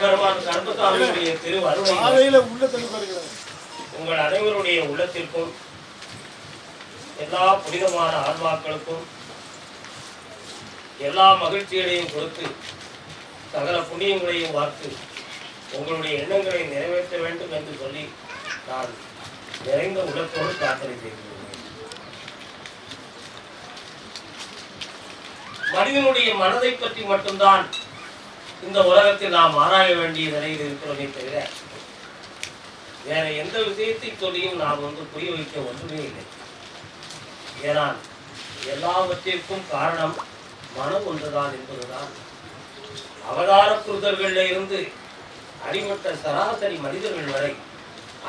கருப்பசாமியுடைய உங்கள் அனைவருடைய உள்ளத்திற்கும் எல்லா புனிதமான ஆன்மாக்களுக்கும் எல்லா மகிழ்ச்சிகளையும் கொடுத்து சகல புண்ணியங்களையும் வார்த்து உங்களுடைய எண்ணங்களை நிறைவேற்ற வேண்டும் என்று சொல்லி நான் நிறைந்த உள்ளத்தோடு பிரார்த்தனை செய்கிறேன் மனிதனுடைய மனதை பற்றி மட்டும்தான் இந்த உலகத்தில் நாம் ஆராய வேண்டிய நிலையில் இருக்கிறோமே தவிர வேற எந்த விஷயத்தை சொல்லியும் நாம் வந்து புரிய வைக்க ஒன்றுமே இல்லை. ஏனால் எல்லாவற்றிற்கும் காரணம் மனம் ஒன்றுதான் என்பதுதான். அவதார புருதர்களில் இருந்து அடிமட்ட சராசரி மனிதர்கள் வரை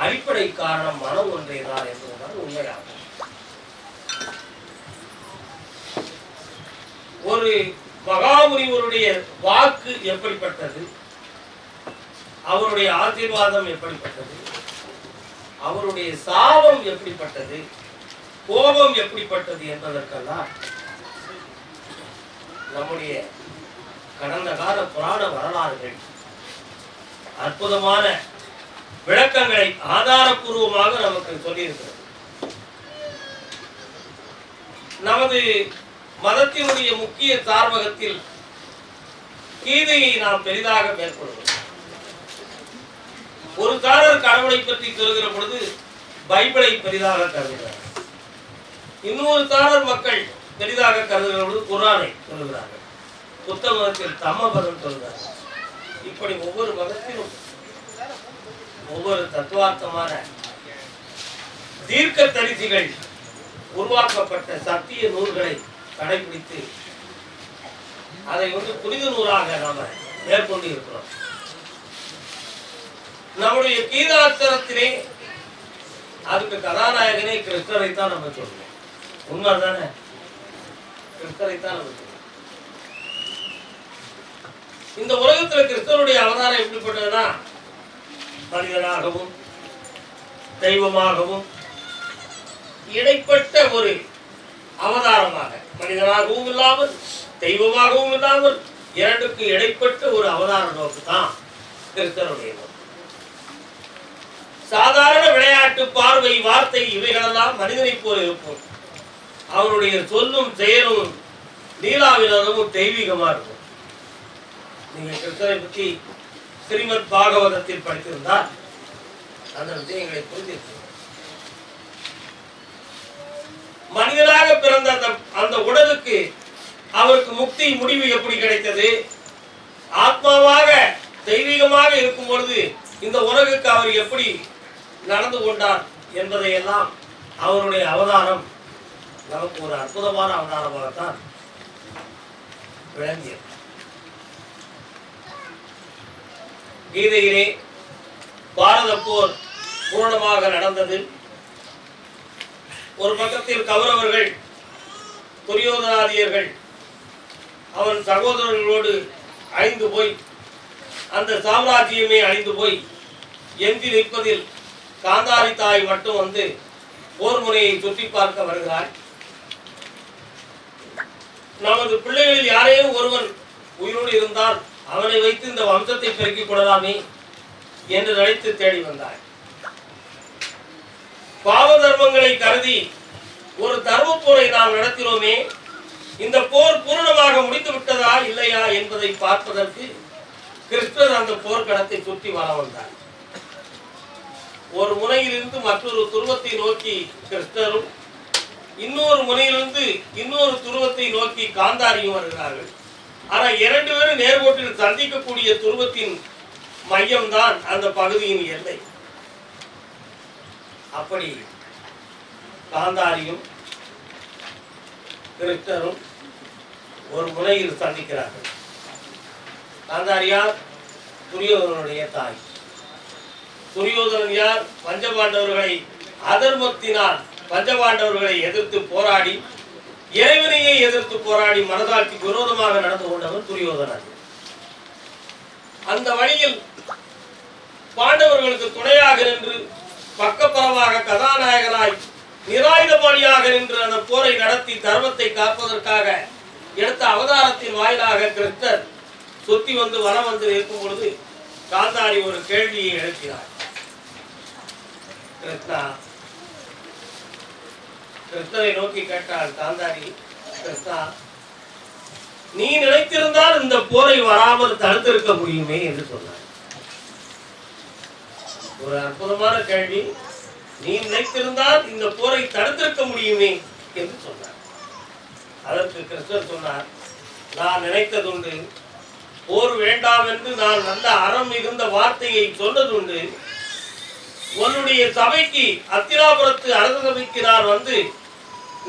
அடிப்படை காரணம் மனம் ஒன்றேதான் என்பதுதான் உண்மையாகும். ஒரு மகாமுனிவருடைய வாக்கு எப்படிப்பட்டது? அவருடைய ஆசீர்வாதம் எப்படிப்பட்டது? அவருடைய சாபம் எப்படிப்பட்டது? கோபம் எப்படிப்பட்டது என்பதற்கெல்லாம் நம்முடைய கடந்த கால புராண வரலாறுகள் அற்புதமான விளக்கங்களை ஆதாரபூர்வமாக நமக்கு சொல்லியிருக்கிறது. நமது மதத்தினுடைய முக்கிய சார்பகத்தில் கீதையை நாம் பெரிதாக மேற்கொள்வோம். ஒரு சாரர் கடவுளை பற்றி சொல்கிற பொழுது பைபிளை பெரிதாக கருதுகிறார். இன்னொரு சாரர் மக்கள் பெரிதாக கருதுகிற பொழுது குரானை சொல்லுகிறார்கள். புத்த மதத்தில் தம்ம மதம் சொல்கிறார்கள் இப்படி ஒவ்வொரு மதத்திலும் ஒவ்வொரு தத்துவார்த்தமான தீர்க்க தரிசிகள் உருவாக்கப்பட்ட சத்திய நூல்களை கடைபிடித்து அதை வந்து புனித நூலாக நாம மேற்கொண்டு இருக்கிறோம். நம்முடைய கீதாத்திரத்திலே அதுக்கு கதாநாயகனே கிறிஸ்தரை தான் நம்ம சொல்லுவோம் உண்மை தானே கிறிஸ்தரை தான் நம்ம சொல்லுவோம் இந்த உலகத்துல கிருஷ்ணனுடைய அவதாரம் எப்படிப்பட்டதுன்னா மனிதனாகவும் தெய்வமாகவும் இடைப்பட்ட ஒரு அவதாரமாக மனிதனாகவும் இல்லாமல் தெய்வமாகவும் இல்லாமல் இரண்டுக்கு இடைப்பட்ட ஒரு அவதார நோக்கு தான் கிறிஸ்தனுடைய சாதாரண விளையாட்டு பார்வை வார்த்தை இவைகளெல்லாம் மனிதனை போல இருக்கும் அவருடைய சொல்லும் செயலும் லீலாவினோதமும் தெய்வீகமா இருக்கும். நீங்க கிருஷ்ணரை பற்றி ஸ்ரீமத் பாகவதத்தில் படித்திருந்தால் அந்த விஷயங்களை புரிந்திருக்கும் மனிதனாக பிறந்த அந்த அந்த உடலுக்கு அவருக்கு முக்தி முடிவு எப்படி கிடைத்தது? ஆத்மாவாக தெய்வீகமாக இருக்கும் பொழுது இந்த உலகுக்கு அவர் எப்படி நடந்து கொண்டார் என்பதையெல்லாம் அவருடைய அவதாரம் நமக்கு ஒரு அற்புதமான அவதாரமாகத்தான் விளங்கியது. கீதையிலே பாரத போர் பூரணமாக நடந்தது. ஒரு பக்கத்தில் கௌரவர்கள் துரியோதனாதியர்கள் அவன் சகோதரர்களோடு அழிந்து போய் அந்த சாம்ராஜ்யமே அழிந்து போய் எந்தி நிற்பதில் காந்தாரி தாய் மட்டும் வந்து போர் முறையை சுற்றி பார்க்க வருகிறார் நமது பிள்ளைகளில் யாரையும் ஒருவன் உயிரோடு இருந்தால் அவனை வைத்து இந்த வம்சத்தை பெருக்கிக் கொள்ளலாமே என்று நினைத்து தேடி வந்தாள். பாவ தர்மங்களை கருதி ஒரு தர்ம போரை நாம் நடத்தினோமே இந்த போர் பூரணமாக முடித்து விட்டதா இல்லையா என்பதை பார்ப்பதற்கு கிருஷ்ணர் அந்த போர்க்களத்தை சுற்றி வர வந்தார். ஒரு முனையிலிருந்து மற்றொரு துருவத்தை நோக்கி கிருஷ்ணரும் இன்னொரு முனையிலிருந்து இன்னொரு துருவத்தை நோக்கி காந்தாரியும் வருகிறார்கள். ஆனா இரண்டு பேரும் நேர்கோட்டில் சந்திக்கக்கூடிய துருவத்தின் மையம்தான் அந்த பகுதியின் எல்லை. அப்படி காந்தாரியும் கிருஷ்ணரும் ஒரு முனையில் சந்திக்கிறார்கள். காந்தாரியார் துரியோதனுடைய தாய். துரியோதனன் யார்? பஞ்சபாண்டவர்களை அதர்மத்தினால் பஞ்சபாண்டவர்களை எதிர்த்து போராடி இறைவனையே எதிர்த்து போராடி மனதாட்சி விரோதமாக நடந்து கொண்டவன் துரியோதனன். அந்த வழியில் பாண்டவர்களுக்கு துணையாக நின்று பக்கபலமாக கதாநாயகனாய் நிராயுதபாணியாக நின்று அந்த போரை நடத்தி தர்மத்தை காப்பதற்காக எடுத்த அவதாரத்தின் வாயிலாக கிருஷ்ணர் சுத்தி வந்து வனம் வந்து இருக்கும் பொழுது காந்தாரி ஒரு கேள்வியை எழுப்பினார். கிருஷ்ணா கிருஷ்ணரை நோக்கி கேட்டாள் காந்தாரி கிருஷ்ணா நீ நினைத்திருந்தால் இந்த போரை வராமல் தடுத்திருக்க முடியுமே? என்று சொன்னார். ஒரு அற்புதமான கேள்வி. நீ நினைத்திருந்தால் இந்த போரை தடுத்திருக்க முடியுமே என்று சொன்னார். அதற்கு கிருஷ்ணர் சொன்னார் நான் நினைத்ததுண்டு போர் வேண்டாம் என்று நான் நல்ல அறம் மிகுந்த வார்த்தையை சொன்னதுண்டு உன்னுடைய சபைக்கு அத்திராபுரத்து அரச சபைக்கு நான் வந்து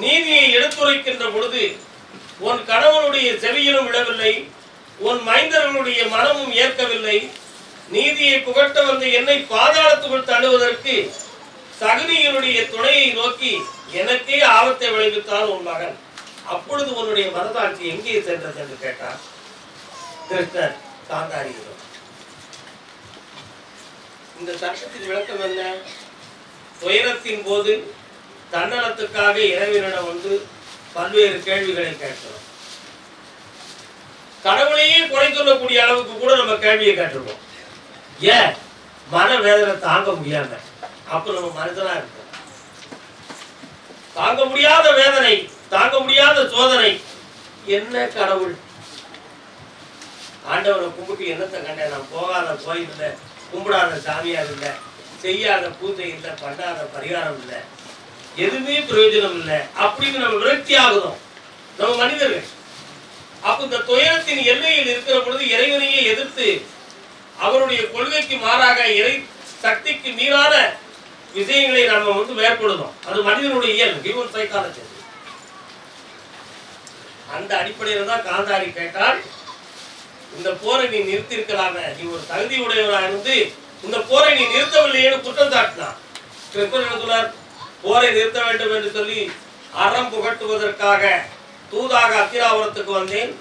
நீதியை எடுத்துரைக்கின்ற பொழுது உன் கணவனுடைய செவியிலும் விழவில்லை உன் மைந்தர்களுடைய மனமும் ஏற்கவில்லை நீதியை புகட்ட வந்த என்னை பாதாளத்துக்குள் தள்ளுவதற்கு சகுனியினுடைய துணையை நோக்கி எனக்கே ஆபத்தை விளைவித்தான் உன் மகன். அப்பொழுது உன்னுடைய மனதாட்சி எங்கே சென்றது என்று கேட்டார். கிருஷ்ணர் காந்தாரியிடம். இந்த சட்டத்தின் விளக்கம் என்ன? துயரத்தின் போது தன்னலத்துக்காக இறைவனிடம் வந்து பல்வேறு கேள்விகளை கேட்கிறோம். கடவுளையே குறை சொல்லக்கூடிய அளவுக்கு கூட நம்ம கேள்வியை கேட்டிருக்கோம். ஏன்? மன வேதனை தாங்க முடியாம. அப்ப நம்ம மனுஷனா இருக்கோம் தாங்க முடியாத வேதனை தாங்க முடியாத சோதனை. என்ன கடவுள்? ஆண்டவனை கும்பிட்டு என்னத்தை கண்டேன்? நான் போகாத கோயில் இல்லை கும்பிடாத சாமியார் இல்லை செய்யாத பூஜை இல்லை பண்ணாத பரிகாரம் இல்லை எதுவுமே பிரயோஜனம் இல்லை. அப்படின்னு நம்ம விரக்தி ஆகுறோம் நம்ம மனிதர்கள். அப்ப இந்த துயரத்தின் எல்லையில் இருக்கிற பொழுது இறைவனையே எதிர்த்து அவருடைய கொள்கைக்கு மாறாக இறை சக்திக்கு மீறான விஷயங்களை நம்ம வந்து மேற்கொள்ளுதோம் அது மனிதனுடைய இயல் ஹியூமன் சைக்காலஜி அந்த அடிப்படையில் தான் காந்தாரி கேட்டால் இந்த போரை நீ நிறுத்திருக்கலாமே நீ ஒரு தகுதி உடையவராக இருந்து இந்த போரை நீ நிறுத்தவில்லையேன்னு குற்றம் சாட்டினான். கிருஷ்ணன் போரை நிறுத்த வேண்டும் என்று சொல்லி அறம் புகட்டுவதற்காக தூதாக அத்திராவரத்துக்கு வந்தேன்.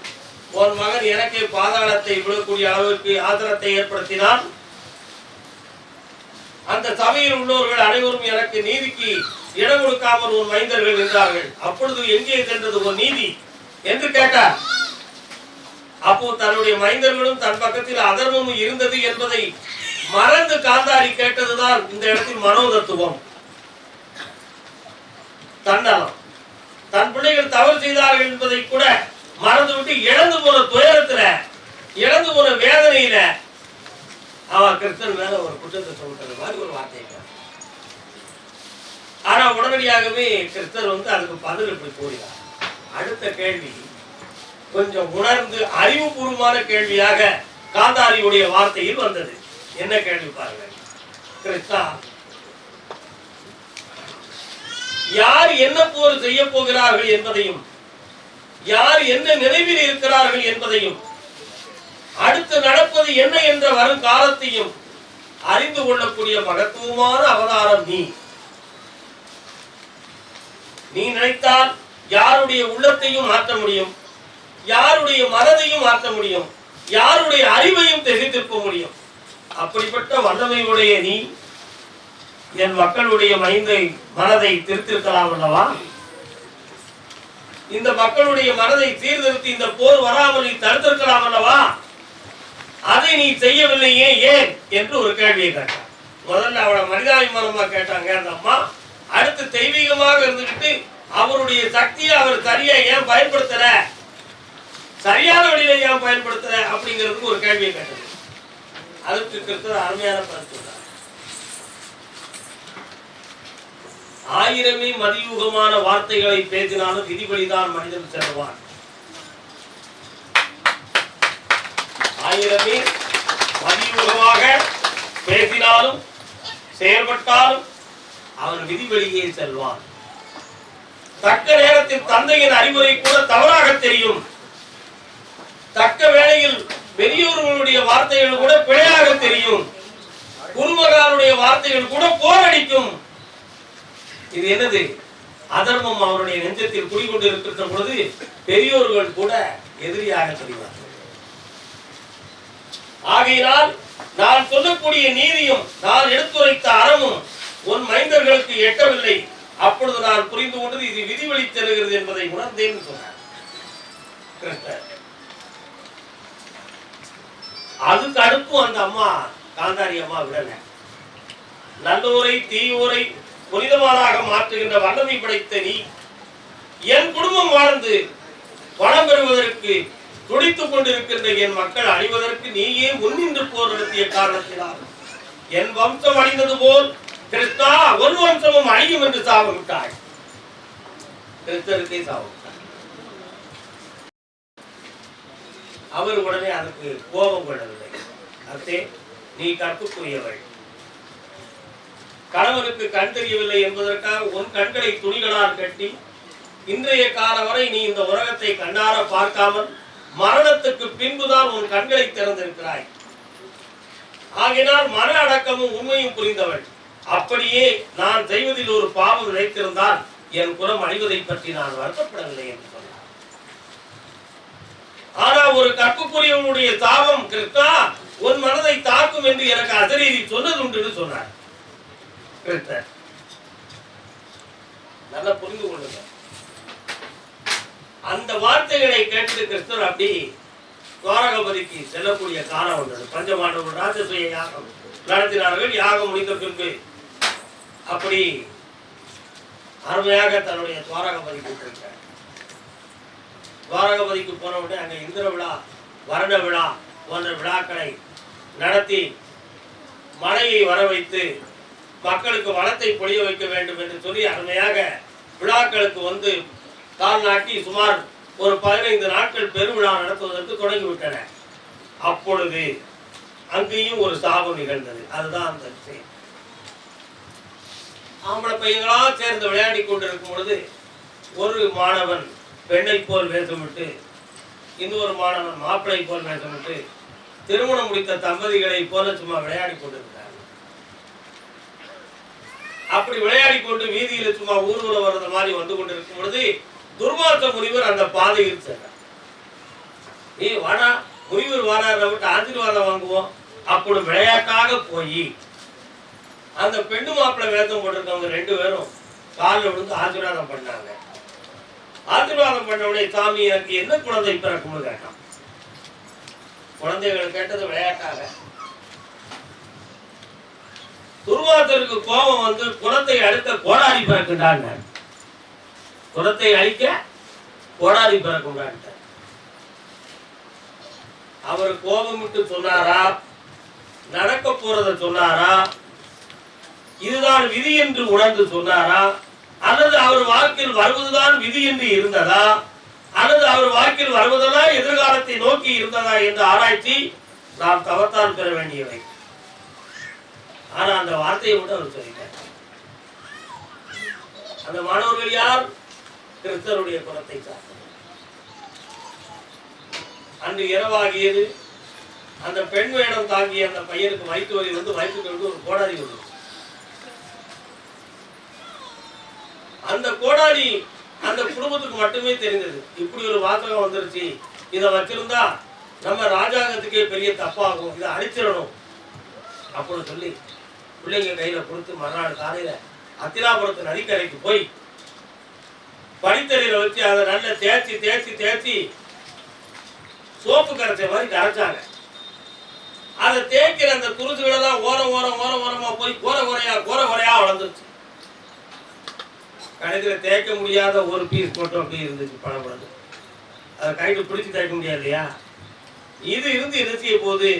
ஒரு மகன் எனக்கு பாதாளத்தை விழக்கூடிய அளவிற்கு ஆதரத்தை ஏற்படுத்தினான். அந்த சபையில் உள்ளவர்கள் அனைவரும் எனக்கு நீதிக்கு இடம் கொடுக்காமல் ஒரு மைந்தர்கள் நின்றார்கள். அப்பொழுது எங்கே சென்றது ஒரு நீதி? என்று கேட்டார். அப்போ தன்னுடைய மைந்தர்களும் தன் பக்கத்தில் அதர்மமும் இருந்தது என்பதை மறந்து காந்தாரி கேட்டதுதான் இந்த இடத்தில் மனோதத்துவம். தன்னலம். தன் பிள்ளைகள் தவறு செய்தார்கள் என்பதை கூட மறந்து விட்டு இழந்து போன துயரத்துல இழந்து போன வேதனையில அவன் கிறிஸ்தன் மேல ஒரு குற்றத்தை சொல்றது மாதிரி ஒரு வார்த்தை ஆனா உடனடியாகவே கிருஷ்ணர் வந்து அதுக்கு பதில் இப்படி கூறினார். அடுத்த கேள்வி கொஞ்சம் உணர்ந்து அறிவுபூர்வமான கேள்வியாக காந்தாரியுடைய வார்த்தையில் வந்தது. என்ன கேள்வி பாருங்க. கிறிஸ்தா யார் என்ன போர் செய்ய போகிறார்கள் என்பதையும் யார் என்ன நினைவில் இருக்கிறார்கள் என்பதையும் அடுத்து நடப்பது என்ன என்ற வரும் காலத்தையும் அறிந்து கொள்ளக்கூடிய மகத்துவமான அவதாரம் நீ. நீ நினைத்தால் யாருடைய உள்ளத்தையும் மாற்ற முடியும் யாருடைய மனதையும் மாற்ற முடியும் யாருடைய அறிவையும் திசை திருப்ப முடியும். அப்படிப்பட்ட வல்லமையுடைய நீ என் மக்களுடைய மைந்தை மனதை திருத்திருக்கலாம் அல்லவா? இந்த மக்களுடைய மனதை சீர்திருத்தி இந்த போர் வராமல் நீ தடுத்திருக்கலாம் அல்லவா? அதை நீ செய்யவில்லையே ஏன் என்று ஒரு கேள்வியை கேட்டான். முதல்ல அவளை மனிதாபிமானமா கேட்டாங்க அந்த அம்மா. அடுத்து தெய்வீகமாக இருந்துக்கிட்டு அவருடைய சக்தியை அவர் சரியா ஏன் பயன்படுத்தல? சரியான வழியில ஏன் பயன்படுத்தல அப்படிங்கிறதுக்கு ஒரு கேள்வியை கேட்டது அதற்கு கிறிஸ்தவர் அருமையான பதில் ஆயிரமே மதியுகமான வார்த்தைகளை பேசினாலும் விதிபடிதான் மனிதன் செல்வான். ஆயிரமே மதியுகமாக பேசினாலும் செயல்பட்டாலும் அவன் விதிவெளியே செல்வான். தக்க நேரத்தில் தந்தையின் அறிவுரை கூட தவறாக தெரியும். தக்க வேளையில் பெரியோர்களுடைய வார்த்தைகள் கூட பிழையாக தெரியும். குருமகாருடைய வார்த்தைகள் கூட போரடிக்கும். இது என்னது? அதர்மம் அவருடைய நெஞ்சத்தில் குடிகொண்டு இருக்கின்ற பொழுது பெரியோர்கள் கூட எதிரியாக தெரிவார்கள். ஆகையினால் நான் சொல்லக்கூடிய நீதியும் நான் எடுத்துரைத்த அறமும் உன் மைந்தர்களுக்கு எட்டவில்லை. அப்பொழுது நான் புரிந்து கொண்டது இது விதிவழி தருகிறது என்பதை உணர்ந்தேன் சொன்னார். கிருஷ்ணர் அதுக்கு அந்த அம்மா காந்தாரி அம்மா விடல. நல்லோரை தீயோரை புனிதமானாக மாற்றுகின்ற வல்லமை படைத்த நீ என் குடும்பம் வாழ்ந்து வளம் பெறுவதற்கு துடித்துக் கொண்டிருக்கின்ற என் மக்கள் அழிவதற்கு நீயே முன்னின்று போர் நடத்திய காரணத்தினால். என் வம்சம் அழிந்தது போல் கிருஷ்ணா ஒரு வம்சமும் அழியும் என்று சாபமிட்டாய். கிறிஸ்தருக்கே சாபமிட்டாய். அவர் உடனே அதுக்கு கோபம் கொள்ளவில்லை. அத்தே நீ கற்புக்குரியவள். கணவனுக்கு கண் தெரியவில்லை என்பதற்காக உன் கண்களை துணிகளால் கட்டி இன்றைய கால வரை நீ இந்த உலகத்தை கண்ணார பார்க்காமல் மரணத்துக்கு பின்புதான் உன் கண்களை திறந்திருக்கிறாய். ஆகினால் மன அடக்கமும் உண்மையும் புரிந்தவள். அப்படியே நான் செய்வதில் ஒரு பாவம் நினைத்திருந்தால் என் குலம் அழிவதை பற்றி நான் வருத்தப்படவில்லை என்று சொன்னார். ஆனா ஒரு கற்புக்குரியவனுடைய தாபம் கிருஷ்ணா உன் மனதை தாக்கும் என்று எனக்கு அசரீதி சொன்னதுண்டு சொன்னார். நல்லா புரிந்து கொள்ளுங்க. அந்த வார்த்தைகளை கேட்டு கிறிஸ்தவர் அப்படி துவாரகபதிக்கு செல்லக்கூடிய காலம் வந்தது. பஞ்சமாண்டவர்கள் ராஜசூய யாகம் நடத்தினார்கள். யாகம் முடிந்த பின்பு அப்படி அருமையாக தன்னுடைய துவாரகபதிக்கு போயிருக்கார் துவாரகபதிக்கு போன உடனே அங்க இந்திர விழா வருட விழா போன்ற விழாக்களை நடத்தி மழையை வர வைத்து மக்களுக்கு வளத்தை பொழிய வைக்க வேண்டும் என்று சொல்லி அருமையாக விழாக்களுக்கு வந்து தால் நாட்டி சுமார் ஒரு பதினைந்து நாட்கள் பெருவிழா நடத்துவதற்கு தொடங்கிவிட்டன. அப்பொழுது அங்கேயும் ஒரு சாபம் நிகழ்ந்தது. அதுதான் அந்த விஷயம். ஆம்பளை பையங்களா சேர்ந்து விளையாடி கொண்டிருக்கும் பொழுது ஒரு மாணவன் பெண்ணை போல் வேஷமிட்டு இன்னொரு மாணவன் மாப்பிளை போல் வேஷமிட்டு திருமணம் முடித்த தம்பதிகளை போல சும்மா விளையாடி கொண்டிருந்தார் அப்படி விளையாடி கொண்டு வீதியில் சும்மா ஊர்வலம் வர்றது மாதிரி வந்து கொண்டிருக்கும் பொழுது துர்மார்த்த முனிவர் அந்த பாதையில் சென்றார். நீ வாடா முனிவர் வாடாத விட்டு ஆசீர்வாதம் வாங்குவோம். அப்படி விளையாட்டாக போய் அந்த பெண்ணு மாப்பிள்ளை வேதம் போட்டிருக்கவங்க ரெண்டு பேரும் காலில் விழுந்து ஆசீர்வாதம் பண்ணாங்க. ஆசீர்வாதம் பண்ண உடனே சாமி எனக்கு என்ன குழந்தை பிறக்கும்னு கேட்டான். குழந்தைகள் கேட்டது விளையாட்டாக. துர்வாசருக்கு கோபம் வந்து குலத்தை அழிக்க கோடாரி பிறக்குண்டாங்க குலத்தை அழிக்க கோடாரி பிறக்குண்டான்ட்டார் அவர் கோபமிட்டு சொன்னாரா? நடக்க போறத சொன்னாரா? இதுதான் விதி என்று உணர்ந்து சொன்னாரா? அல்லது அவர் வாழ்க்கையில் வருவதுதான் விதி என்று இருந்ததா? அல்லது அவர் வாழ்க்கையில் வருவதெல்லாம் எதிர்காலத்தை நோக்கி இருந்ததா என்ற ஆராய்ச்சி நாம் தவத்தால் பெற வேண்டியவை. ஆனா அந்த வார்த்தையை மட்டும் அவர் சொல்லிட்டார். அந்த மாணவர்கள் யார்? கிறிஸ்தருடைய குலத்தை சார்ந்தவர் அன்று இரவாகியது அந்த பெண் வேடம் தாங்கிய அந்த பையனுக்கு வயிற்று வலி வந்து வயிற்றுக்கு வந்து ஒரு கோடாரி வந்து அந்த கோடாரி அந்த குடும்பத்துக்கு மட்டுமே தெரிந்தது. இப்படி ஒரு வாசகம் வந்துருச்சு. இதை வச்சிருந்தா நம்ம ராஜாங்கத்துக்கே பெரிய தப்பாகும். இதை அழிச்சிடணும். அப்படின்னு சொல்லி பிள்ளைங்க கையில கொடுத்து மறுநாள் காலையில அத்திலாபுரத்து நதிக்கரைக்கு போய் பனித்தறியில வச்சு அதை நல்லா தேய்ச்சி தேய்ச்சி தேய்ச்சி சோப்பு கரைச்ச மாதிரி கரைச்சாங்க. அதை தேய்க்கிற அந்த துருசுகளெல்லாம் ஓரம் ஓரம் ஓரம் ஓரமா போய் கோர குறையா கோர குறையா வளர்ந்துருச்சு. கணக்கில் தேய்க்க முடியாத ஒரு பீஸ் மட்டும் அப்படியே இருந்துச்சு பழப்பழது அதை கைட்டு பிடிச்சி தேய்க்க முடியாது இல்லையா? இது இருந்து என்ன செய்ய போகுது?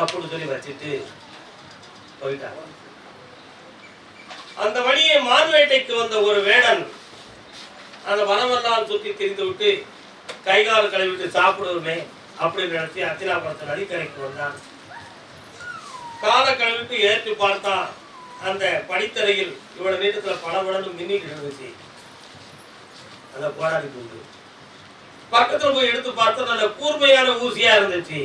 அப்படின்னு சொல்லி வச்சுட்டு போயிட்டாங்க. அந்த வழியை மார்வேட்டைக்கு வந்த ஒரு வேடன் அந்த வனமெல்லாம் சுற்றி திரிந்து விட்டு கை கால் கழுவிட்டு சாப்பிடுவோமே அப்படின்னு நினைச்சு அத்தினாபுரத்து நதிக்கரைக்கு வந்தான். காலை கழுவிட்டு ஏற்றி பார்த்தான். அந்த படித்தரையில் இவ்வளவு நீட்டத்துல மடங்கு மின்னிட்டு இருந்துச்சு. அந்த போராடி கொண்டு பக்கத்துல போய் எடுத்து பார்த்தா நல்ல கூர்மையான ஊசியா இருந்துச்சு.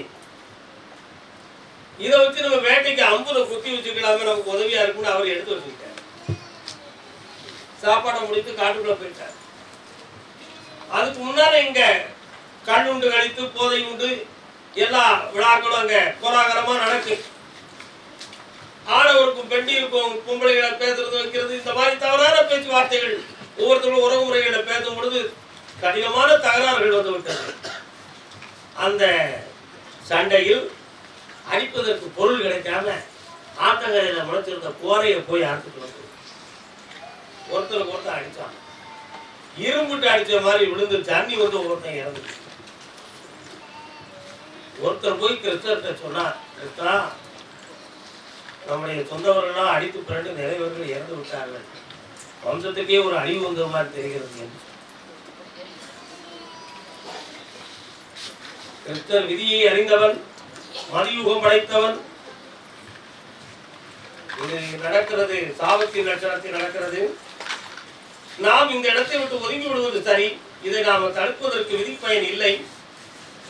இதை வச்சு நம்ம வேட்டைக்கு அம்புல குத்தி வச்சுக்கலாமே நமக்கு உதவியா இருக்கும்னு அவர் எடுத்து வச்சுக்கிட்டார். சாப்பாடை முடித்து காட்டுக்குள்ள போயிட்டார். அதுக்கு முன்னால இங்க கண் உண்டு கழித்து போதை உண்டு எல்லா விழாக்களும் அங்க கோலாகலமா நடக்கும் ஆடவருக்கும் பெண்டிருக்கும் பொம்பளைகளை பேசுறது வைக்கிறது இந்த மாதிரி தவறான பேச்சுவார்த்தைகள் ஒவ்வொருத்தரும் உறவு முறைகளை பேசும் பொழுது கடினமான தகராறுகள் வந்து விட்டது. அந்த சண்டையில் அடிப்பதற்கு பொருள் கிடைக்காம ஆத்தங்கரையில் முளைச்சிருந்த கோரையை போய் அறுத்துட்டு வந்து ஒருத்தருக்கு ஒருத்தர் அடித்தான் இரும்புட்டு அடித்த மாதிரி விழுந்து தண்ணி வந்து ஒருத்தன் இறந்துச்சு. ஒருத்தர் போய் கிறிஸ்தவர்கிட்ட சொன்னார் கிறிஸ்தா நம்முடைய சொந்தவர்கள்லாம் அடித்து பிறண்டு நிறையவர்கள் இறந்து விட்டார்கள். வம்சத்துக்கே ஒரு அழிவு வந்த மாதிரி தெரிகிறது கிறிஸ்தர் விதியை அறிந்தவன் மதியுகம் படைத்தவன் இது நடக்கிறது சாபத்தின் லட்சணத்தில் நடக்கிறது. நாம் இந்த இடத்தை விட்டு ஒதுங்கி விடுவது சரி. இதை நாம் தடுப்பதற்கு பயன் இல்லை.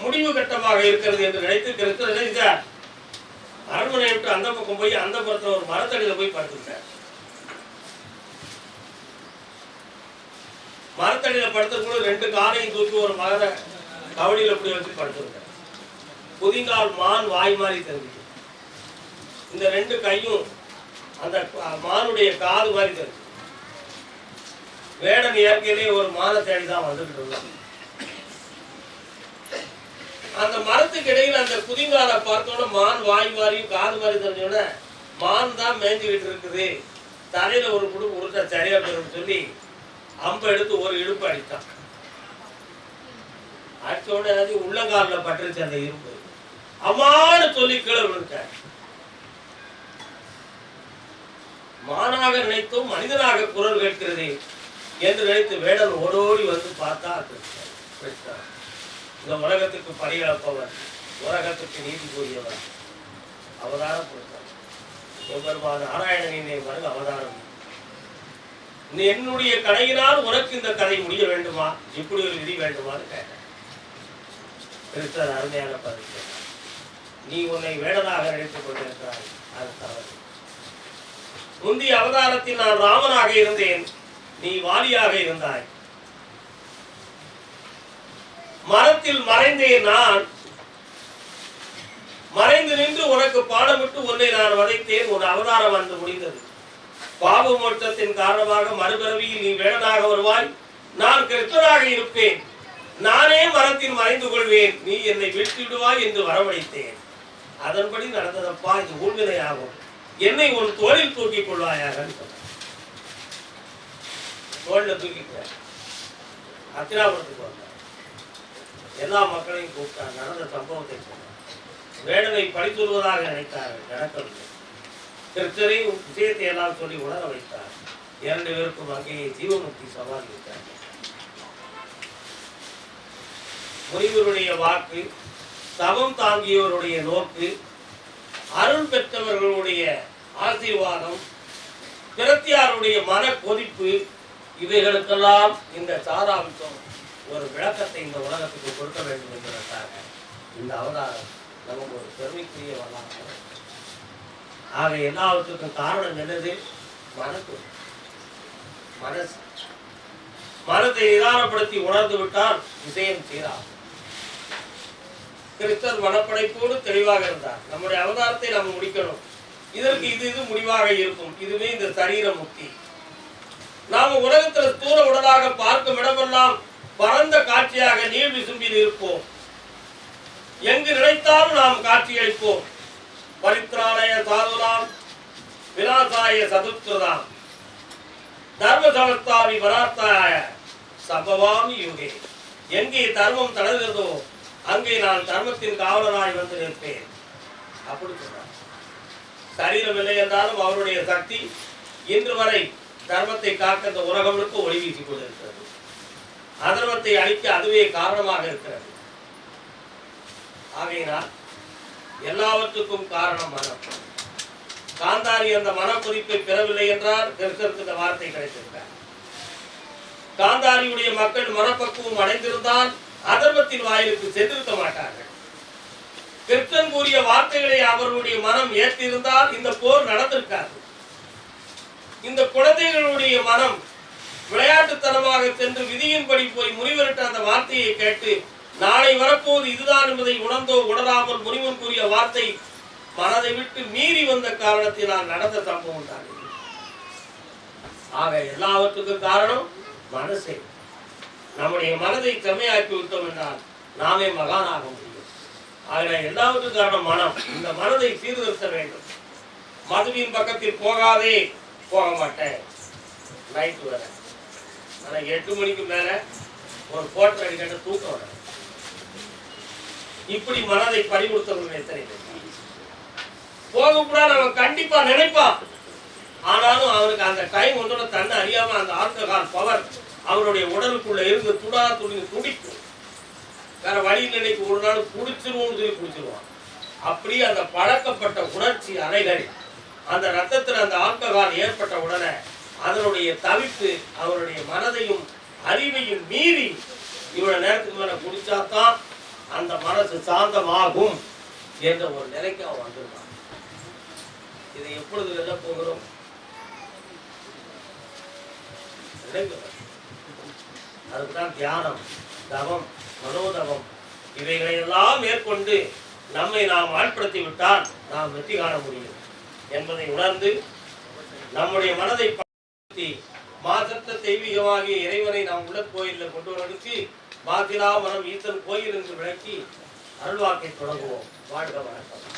முடிவு கட்டமாக இருக்கிறது என்று நினைத்து கிறிஸ்தவர் என்ன அரண்மனை அரண்மனையை விட்டு அந்த பக்கம் போய் அந்த புறத்துல ஒரு மரத்தடியில போய் படுத்துட்டார் மரத்தடியில படுத்துக்கும் ரெண்டு காலையும் தூக்கி ஒரு மகர கவடியில இப்படி வச்சு படுத்துருக்கார். புதிங்கால் மான் வாய் மாதிரி தெரிஞ்சு இந்த ரெண்டு கையும் அந்த மானுடைய காது மாதிரி தெரிஞ்சு வேடன் இயற்கையிலே ஒரு மான தேடி தான் வந்துகிட்டு இருந்தான் அந்த மரத்துக்கு இடையில அந்த குதிங்கால பார்த்தோட மான் வாய் மாதிரியும் காது மாதிரி தெரிஞ்சோட மான் தான் மேய்ஞ்சுக்கிட்டு இருக்குது. தலையில ஒரு குடும்பம் உருட்டா சரியா போயிடும் சொல்லி அம்பை எடுத்து ஒரு இடுப்பு அடித்தான். அடுத்தோட உடனே உள்ளங்காலில் பட்டுருச்சு அந்த இரும்பு. அவ்வாறு சொல்லி கீழே விழுந்துட்டார். மானாக நினைத்தும் மனிதனாக குரல் கேட்கிறது என்று நினைத்து வேடன் ஓடோடி வந்து பார்த்தா கிருஷ்ணன். இந்த உலகத்துக்கு பணியிழப்பவர் உலகத்துக்கு நீதி கூறியவர் அவதாரம் கொடுத்தார் எவ்வளவு நாராயணனின் மருங்க அவதாரம் என்னுடைய கடையினால் உனக்கு இந்த கதை முடிய வேண்டுமா? இப்படி ஒரு விதி வேண்டுமான்னு கேட்டேன் அருமையான பதில் நீ உன்னை வேடனாக நினைத்துக் கொண்டிருக்கிறாய். அது தவறு. முந்தைய அவதாரத்தில் நான் ராமனாக இருந்தேன். நீ வாலியாக இருந்தாய். மரத்தில் மறைந்தேன் நான் மறைந்து நின்று உனக்கு பாடமிட்டு உன்னை நான் வதைத்தேன். உன் அவதாரம் வந்து முடிந்தது. பாவ மோட்டத்தின் காரணமாக மறுபிறவியில் நீ வேடனாக வருவாய். நான் கிருஷ்ணனாக இருப்பேன். நானே மரத்தில் மறைந்து கொள்வேன். நீ என்னை வீழ்த்திவிடுவாய் என்று வரவழைத்தேன். அதன்படி நடந்ததப்பா இது ஊழ்வினை ஆகும் என்னை உன் தோளில் தூக்கிக் கொள்வாயாக. தோளில் தூக்கிக்கிறேன் அத்திராபுரத்துக்கு வந்தார். எல்லா மக்களையும் கூப்பிட்டார். நடந்த சம்பவத்தை சொன்னார் வேடனை படித்துருவதாக நினைத்தார்கள் நடக்கவில்லை. திருச்சரை விஷயத்தை எல்லாம் சொல்லி உணர வைத்தார். இரண்டு பேருக்கும் அங்கேயே ஜீவமுக்தி சவால் விட்டார். முனிவருடைய வாக்கு தவம் தாங்கியவருடைய நோக்கு அருள் பெற்றவர்களுடைய ஆசீர்வாதம் பிரத்தியாருடைய மன கொதிப்பு இவைகளுக்கெல்லாம் இந்த சாராம்சம் ஒரு விளக்கத்தை இந்த உலகத்துக்கு கொடுக்க வேண்டும் என்பதற்காக இந்த அவதாரம் நமக்கு ஒரு பெருமைக்குரிய வரலாறு. ஆக எல்லாவற்றுக்கும் காரணம் என்னது? மனது மனசு. மனத்தை நிதானப்படுத்தி உணர்ந்து விட்டால் விஷயம் சீராகும் கிறிஸ்தர் மனப்படைப்போடு தெளிவாக இருந்தார். நம்முடைய அவதாரத்தை நாம் முடிக்கணும். இதற்கு இது இது முடிவாக இருக்கும். இதுவே இந்த சரீர முக்தி. நாம உலகத்துல தூர உடலாக பார்க்கும் இடமெல்லாம் பரந்த காட்சியாக நீர் விசும்பி இருப்போம். எங்கு நினைத்தாலும் நாம் காட்சியளிப்போம் பரித்ராலய சாதுராம் விலாசாய சதுர்த்ததாம். தர்ம சமஸ்தாமி பராத்தாய சபவாமி யுகே. எங்கே தர்மம் தளர்கிறதோ அங்கே நான் தர்மத்தின் காவலனாய் வந்து நிற்பேன். அப்படி சொன்னார். சரீரம் இல்லை என்றாலும் அவருடைய சக்தி இன்று வரை தர்மத்தை காக்க இந்த உலகங்களுக்கு ஒளி வீசிக் கொண்டிருக்கிறது. அதர்மத்தை அழிக்க அதுவே காரணமாக இருக்கிறது. ஆகையினால் எல்லாவற்றுக்கும் காரணம் மனம். காந்தாரி அந்த மனக்குறிப்பை பெறவில்லை என்றால் கிருஷ்ணருக்கு இந்த வார்த்தை கிடைத்திருக்கார் காந்தாரியுடைய மக்கள் மனப்பக்குவம் அடைந்திருந்தால் அதர்மத்தின் வாயிலுக்கு சென்றிருக்க மாட்டார்கள். கிருஷ்ணன் கூறிய வார்த்தைகளை அவர்களுடைய மனம் ஏற்றிருந்தால் இந்த போர் நடந்திருக்காது. இந்த குழந்தைகளுடைய மனம் விளையாட்டுத்தனமாக சென்று விதியின்படி போய் முனிவரிட்ட அந்த வார்த்தையை கேட்டு நாளை வரப்போது இதுதான் என்பதை உணர்ந்தோ உணராமல் முனிவன் கூறிய வார்த்தை மனதை விட்டு மீறி வந்த காரணத்தினால் நடந்த சம்பவம் தான் ஆக எல்லாவற்றுக்கும் காரணம் மனசே. நம்முடைய மனதை செம்மையாக்கி விட்டோம் என்றால் நாமே மகானாக முடியும். அதில் எல்லாவது காரணம் மனம். இந்த மனதை சீர்திருத்த வேண்டும். மதுவின் பக்கத்தில் போகாதே போக மாட்டேன். நைட்டு வர ஆனால் எட்டு மணிக்கு மேல ஒரு கோட்டை அடிக்கிட்ட தூக்கம் வர இப்படி மனதை பறிமுறுத்தவர்கள் எத்தனை பேர்? போகக்கூடாது அவன் கண்டிப்பா நினைப்பான். ஆனாலும் அவனுக்கு அந்த டைம் வந்தோட தன்னை அறியாம அந்த ஆல்கஹால் பவர் அவனுடைய உடலுக்குள்ள இருந்து துடா துணி துடிக்கும். வேற வழி நினைக்கு ஒரு நாள் குடிச்சிருவோம்னு சொல்லி குடிச்சிருவான். அப்படி அந்த பழக்கப்பட்ட உணர்ச்சி அலைகள் அந்த ரத்தத்தில் அந்த ஆல்கஹால் ஏற்பட்ட உடனே அதனுடைய தவிப்பு அவருடைய மனதையும் அறிவையும் மீறி இவ்வளவு நேரத்துக்கு மேல குடிச்சாதான் அந்த மனசு சாந்தமாகும் என்ற ஒரு நிலைக்கு அவன் வந்திருக்கான். இதை எப்பொழுது வெல்ல போகிறோம்? நினைக்கிறோம். அதுதான் தியானம் தவம் மனோதவம். இவைகளை எல்லாம் மேற்கொண்டு நம்மை நாம் ஆட்படுத்தி விட்டால் நாம் வெற்றி காண முடியும் என்பதை உணர்ந்து நம்முடைய மனதை படுத்தி மாசத்த தெய்வீகமாகிய இறைவனை நாம் உள்ள கோயிலில் கொண்டு வரடுத்து மாசிலா மனம் ஈசன் கோயில் என்று விளக்கி அருள்வாக்கை தொடங்குவோம். வாழ்க வணக்கம்.